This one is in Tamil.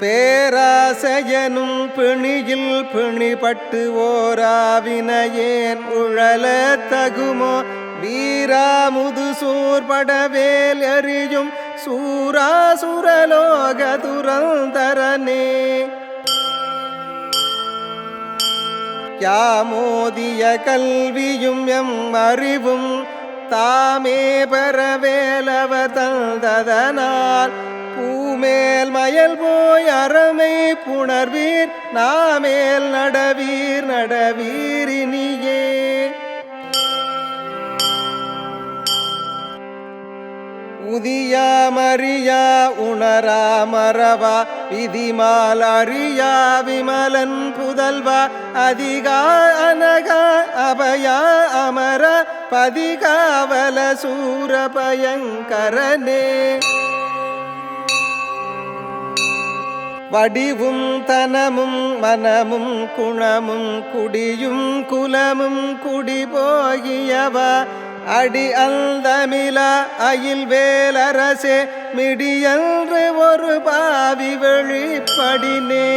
பேராசையனும் பிணியில் பிணிபட்டு ஓராவினையேன் உழல தகுமோ? வீராமுது சூர்படவேல் எறியும் சூராசுரலோக துரந்தரனே. யாமோதிய கல்வியும் எம் அறிவும் தாமே பெறவேலவ தந்ததனால் பூமேல் மயல் போய் அறமை புணர்வீர் நாமேல் நடவீர் நடவீரினியே உதியா மறியா உணரா மறவா விதிமால் அறியா விமலன் புதல்வா அதிகா அனகா அபயா அமர பதிகாவல சூர பயங்கரனே வடிவும் தனமும் மனமும் குணமும் குடியும் குலமும் குடி போகியவா அடி அந்தமில அயில் வேலரசே மிடியன்று ஒரு பாவி வெளிப்படினே.